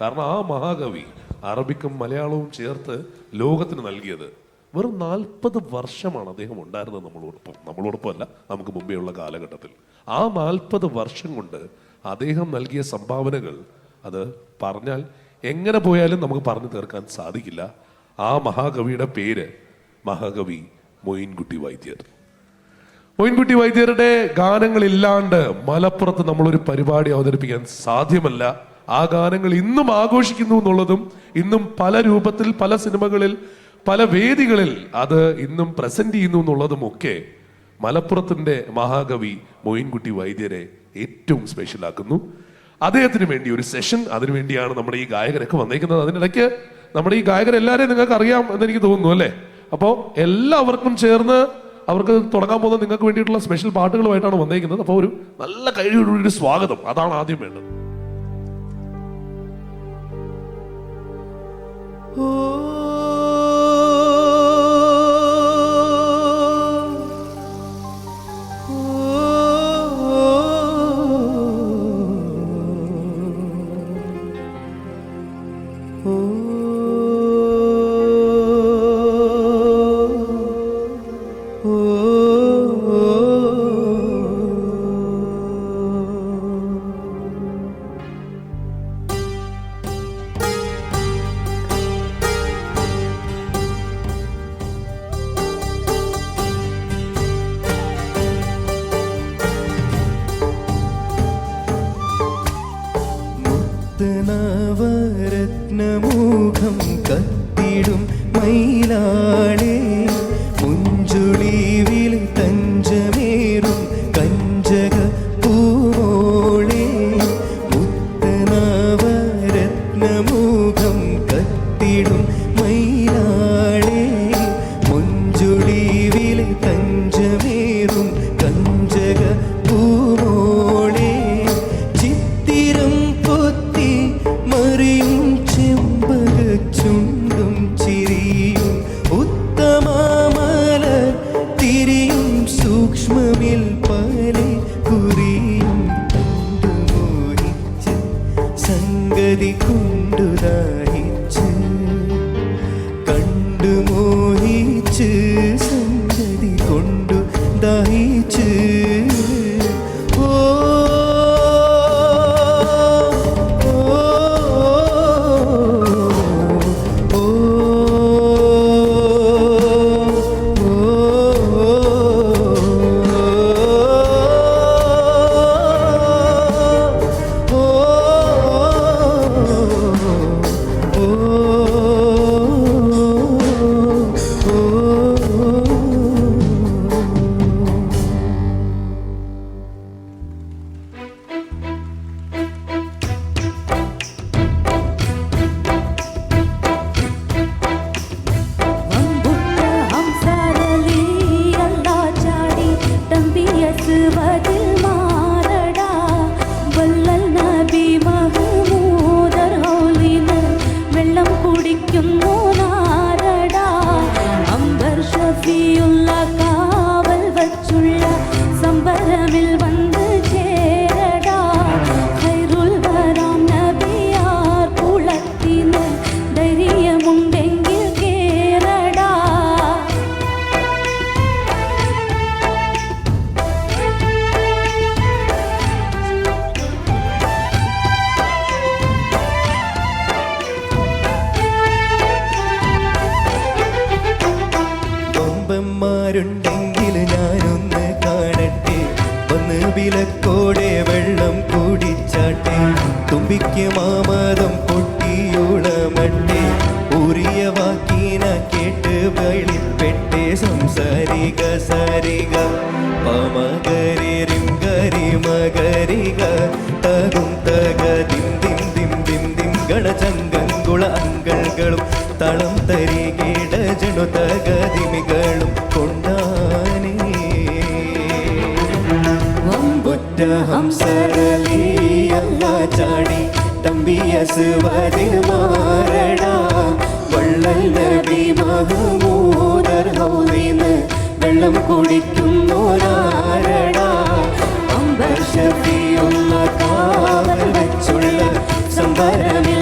കാരണം ആ മഹാകവി അറബിക്കും മലയാളവും ചേർത്ത് ലോകത്തിന് നൽകിയത് വെറും നാൽപ്പത് വർഷമാണ് അദ്ദേഹം ഉണ്ടായിരുന്നത് നമ്മളോടൊപ്പം നമ്മളോടൊപ്പമല്ല നമുക്ക് മുമ്പേ ഉള്ള കാലഘട്ടത്തിൽ. ആ നാൽപ്പത് വർഷം കൊണ്ട് അദ്ദേഹം നൽകിയ സംഭാവനകൾ അത് പറഞ്ഞാൽ എങ്ങനെ പോയാലും നമുക്ക് പറഞ്ഞു തീർക്കാൻ സാധിക്കില്ല. ആ മഹാകവിയുടെ പേര് മഹാകവി മൊയിൻകുട്ടി വൈദ്യർ. മൊയിൻകുട്ടി വൈദ്യരുടെ ഗാനങ്ങളില്ലാണ്ട് മലപ്പുറത്ത് നമ്മളൊരു പരിപാടി അവതരിപ്പിക്കാൻ സാധ്യമല്ല. ആ ഗാനങ്ങൾ ഇന്നും ആഘോഷിക്കുന്നു എന്നുള്ളതും ഇന്നും പല രൂപത്തിൽ പല സിനിമകളിൽ പല വേദികളിൽ അത് ഇന്നും പ്രസന്റ് ചെയ്യുന്നു എന്നുള്ളതും ഒക്കെ മലപ്പുറത്തിന്റെ മഹാകവി മൊയിൻകുട്ടി വൈദ്യരെ ഏറ്റവും സ്പെഷ്യൽ ആക്കുന്നു. അദ്ദേഹത്തിന് വേണ്ടി ഒരു സെഷൻ അതിനുവേണ്ടിയാണ് നമ്മുടെ ഈ ഗായകരൊക്കെ വന്നേക്കുന്നത്. അതിനിടയ്ക്ക് നമ്മുടെ ഈ ഗായകർ ഗായകരെല്ലാവരെയും നിങ്ങൾക്ക് അറിയാം എന്ന് എനിക്ക് തോന്നുന്നു അല്ലേ? അപ്പോൾ എല്ലാവർക്കും ചേർന്ന് അവർക്ക് തുടങ്ങാൻ പോകുന്ന നിങ്ങൾക്ക് വേണ്ടിയിട്ടുള്ള സ്പെഷ്യൽ പാട്ടുകളുമായിട്ടാണ് വന്നേക്കുന്നത്. അപ്പോൾ ഒരു നല്ല കഴിവുള്ള സ്വാഗതം. അതാണ് ആദ്യം വേണ്ടത്. Oh. നവരത്നമുഖം കത്തിടും മയിലാളേ സംഗതി കൊണ്ടു ദാഹിച്ച് കണ്ടു മോഹിച്ച് സഞ്ചതി കൊണ്ടു ദാഹിച്ച്. കൊമ്പന്മാരുണ്ടെങ്കിൽ ഞാനൊന്ന് കാണട്ടെ. ഒന്ന് വിലക്കോടെ വെള്ളം കുടിച്ചാട്ടെ. തുമ്പിക്ക് മാമതം കൊട്ടിയുളമട്ടെ ഉറിയ വാക്കീന കേട്ട് വെളിപ്പെട്ടെ. സംസാരിക സാരിക. പമകരി മകരിക ഒറ്റ ഹംസരലിയല്ല ചാടി തമ്പിയസ് വതിമാരടാ വള്ളൽ നബി മഹമൂദർ ഹൗലിന്ന് വെള്ളം കുടിക്കുന്നോരാരടാ അംബർ ഷഫിയുള്ള കാവൽ വെച്ചുള്ള സംവരമിൽ